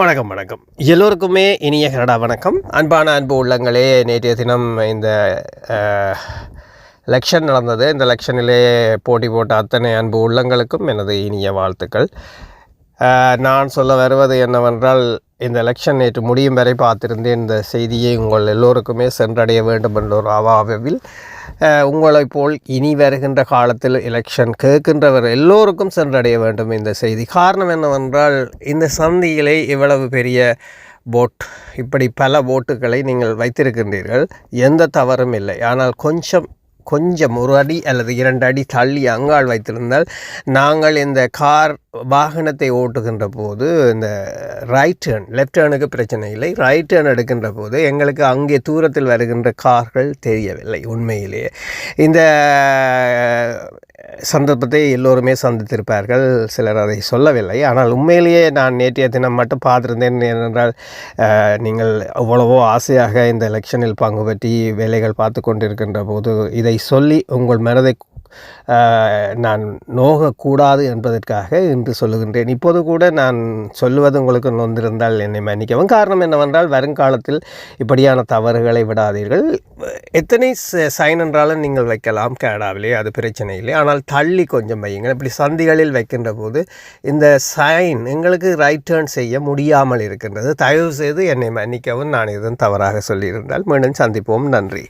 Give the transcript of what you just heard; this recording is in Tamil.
வணக்கம் வணக்கம். எல்லோருக்குமே இனிய கனடா வணக்கம். அன்பான அன்பு உள்ளங்களே நேற்றைய தினம் இந்த லெக்ஷன் நடந்தது. இந்த லெக்ஷனிலே போட்டி போட்ட அத்தனை அன்பு உள்ளங்களுக்கும் எனது இனிய வாழ்த்துக்கள். நான் சொல்ல வருவது என்னவென்றால் இந்த எலெக்ஷன் நேற்று முடியும் வரை பார்த்திருந்தேன். இந்த செய்தியை உங்கள் எல்லோருக்குமே சென்றடைய வேண்டும் என்ற ஒரு அவாவில் உங்களை உங்களைப் போல் இனி வருகின்ற காலத்தில் எலெக்ஷன் கேட்கின்றவர் எல்லோருக்கும் சென்றடைய வேண்டும் இந்த செய்தி. காரணம் என்னவென்றால் இந்த சந்தியிலே இவ்வளவு பெரிய போட் இப்படி பல போட்டுகளை நீங்கள் வைத்திருக்கின்றீர்கள். எந்த தவறும் இல்லை. ஆனால் கொஞ்சம் கொஞ்சம் ஒரு அடி அல்லது இரண்டு அடி தள்ளி அங்கால் வைத்திருந்தால் நாங்கள் இந்த கார் வாகனத்தை ஓட்டுகின்ற போது இந்த ரைட் டேர்ன் லெஃப்ட் டேர்னுக்கு பிரச்சனை இல்லை. ரைட் டேர்ன் எடுக்கின்ற போது எங்களுக்கு அங்கே தூரத்தில் வருகின்ற கார்கள் தெரியவில்லை உண்மையிலேயே. இந்த சந்தர்ப்பத்தை எல்லோருமே சந்தித்திருப்பார்கள். சிலர் அதை சொல்லவில்லை. ஆனால் உண்மையிலேயே நான் நேற்றைய தினம் மட்டும் பார்த்துருந்தேன் ஏனென்றால் நீங்கள் அவ்வளவோ ஆசையாக இந்த எலெக்ஷனில் பங்கு பற்றி வேலைகள் பார்த்து கொண்டிருக்கின்ற போது இதை சொல்லி உங்கள் மனதை நான் நோகக்கூடாது என்பதற்காக இன்று சொல்லுகின்றேன். இப்போது கூட நான் சொல்லுவது உங்களுக்கு நொந்திருந்தால் என்னை மன்னிக்கவும். காரணம் என்னவென்றால் வருங்காலத்தில் இப்படியான தவறுகளை விடாதீர்கள். எத்தனை ச- சைன் என்றாலும் நீங்கள் வைக்கலாம். கனடாவிலே அது பிரச்சனை இல்லை. ஆனால் தள்ளி கொஞ்சம் வையுங்கள். இப்படி சந்திகளில் வைக்கின்ற போது இந்த சைன் எங்களுக்கு ரைட் டேர்ன் செய்ய முடியாமல் இருக்கின்றது. தயவு செய்து என்னை மன்னிக்கவும். நான் எதுவும் தவறாக சொல்லியிருந்தால் மீண்டும் சந்திப்போம். நன்றி.